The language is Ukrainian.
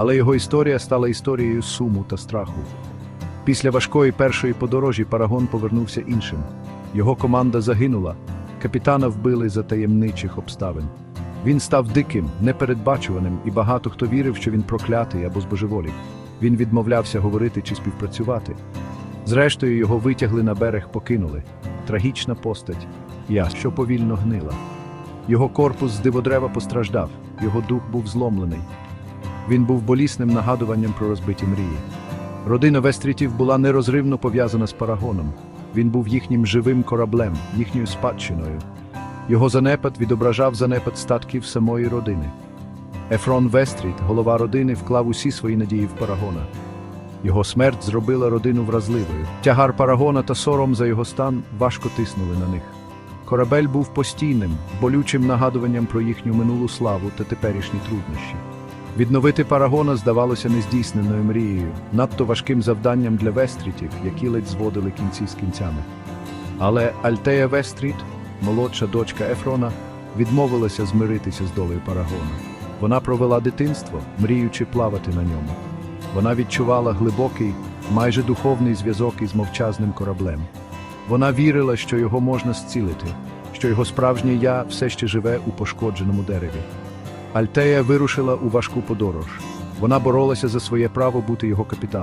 Але його історія стала історією суму та страху. Після важкої першої подорожі Парагон повернувся іншим. Його команда загинула, капітана вбили за таємничих обставин. Він став диким, непередбачуваним, і багато хто вірив, що він проклятий або збожеволів. Він відмовлявся говорити чи співпрацювати. Зрештою, його витягли на берег, покинули. Трагічна постать, я, що повільно гнила. Його корпус з диводрева постраждав, його дух був зломлений. Він був болісним нагадуванням про розбиті мрії. Родина Вестрітів була нерозривно пов'язана з парагоном. Він був їхнім живим кораблем, їхньою спадщиною. Його занепад відображав занепад статків самої родини. Ефрон Вестріт, голова родини, вклав усі свої надії в парагона. Його смерть зробила родину вразливою. Тягар парагона та сором за його стан важко тиснули на них. Корабель був постійним, болючим нагадуванням про їхню минулу славу та теперішні труднощі. Відновити парагона здавалося нездійсненою мрією, надто важким завданням для Вестрітів, які ледь зводили кінці з кінцями. Але Альтея Вестріт, молодша дочка Ефрона, відмовилася змиритися з долею парагона. Вона провела дитинство, мріючи плавати на ньому. Вона відчувала глибокий, майже духовний зв'язок із мовчазним кораблем. Вона вірила, що його можна зцілити, що його справжнє я все ще живе у пошкодженому дереві. Альтея вирушила у важку подорож. Вона боролася за своє право бути його капітаном.